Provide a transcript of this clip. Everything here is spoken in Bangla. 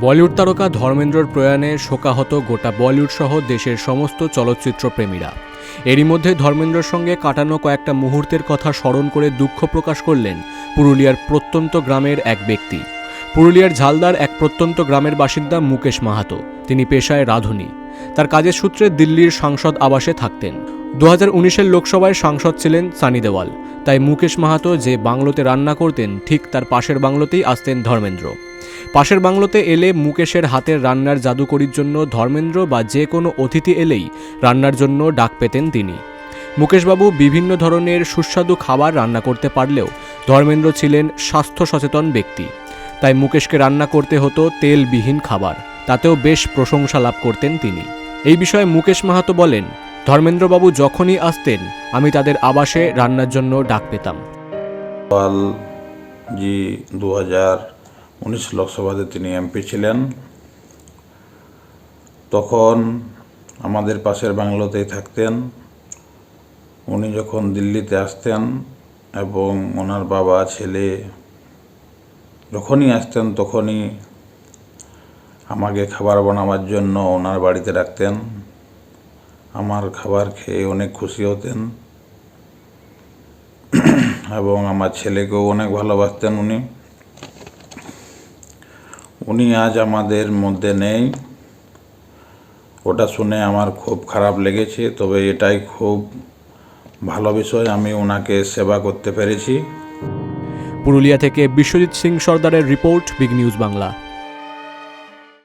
বলিউড তারকা ধর্মেন্দ্রর প্রয়াণে শোকাহত গোটা বলিউড সহ দেশের সমস্ত চলচ্চিত্র প্রেমীরা এরই মধ্যে ধর্মেন্দ্রর সঙ্গে কাটানো কয়েকটা মুহূর্তের কথা স্মরণ করে দুঃখ প্রকাশ করলেন পুরুলিয়ার প্রত্যন্ত গ্রামের এক ব্যক্তি। পুরুলিয়ার ঝালদার এক প্রত্যন্ত গ্রামের বাসিন্দা মুকেশ মাহাতো। তিনি পেশায় রাঁধুনি। তার কাজের সূত্রে দিল্লির সাংসদ আবাসে থাকতেন। দু হাজার লোকসভায় সাংসদ ছিলেন সানি দেওয়াল। তাই মুকেশ মাহাতো যে বাংলোতে রান্না করতেন, ঠিক তার পাশের বাংলোতেই আসতেন ধর্মেন্দ্র। পাশের বাংলোতে এলে মুকেশের হাতের রান্নার জাদুকরির জন্য ধর্মেন্দ্র বা যে কোনো অতিথি এলেই রান্নার জন্য ডাক পেতেন তিনি। মুকেশবাবু বিভিন্ন ধরনের সুস্বাদু খাবার রান্না করতে পারলেও ধর্মেন্দ্র ছিলেন স্বাস্থ্য সচেতন ব্যক্তি। তাই মুকেশকে রান্না করতে হতো তেলবিহীন খাবার। তাতেও বেশ প্রশংসা লাভ করতেন তিনি। এই বিষয়ে মুকেশ মাহাতো বলেন, ধর্মেন্দ্রবাবু যখনই আসতেন, আমি তাদের আবাসে রান্নার জন্য ডাক পেতাম। জি দু হাজার উনিশ লোকসভাতে তিনি এমপি ছিলেন। তখন আমাদের পাশের বাংলোতেই থাকতেন। উনি যখন দিল্লিতে আসতেন এবং ওনার বাবা, ছেলে যখনই আসতেন তখনই আমাকে খাবার বানাবার জন্য ওনার বাড়িতে রাখতেন আমার খাবার খেয়ে অনেক খুশি হতেন। এবং আমার ছেলেকেও অনেক ভালোবাসতেন উনি। উনি আজ আমাদের মধ্যে নেই। ওটা শুনে আমার খুব খারাপ লেগেছে, তবে এটাই খুব ভালো বিষয়, আমি ওনাকে সেবা করতে পেরেছি। পুরুলিয়া থেকে বিশ্বজিৎ সিং সর্দারের রিপোর্ট, বিগ নিউজ বাংলা।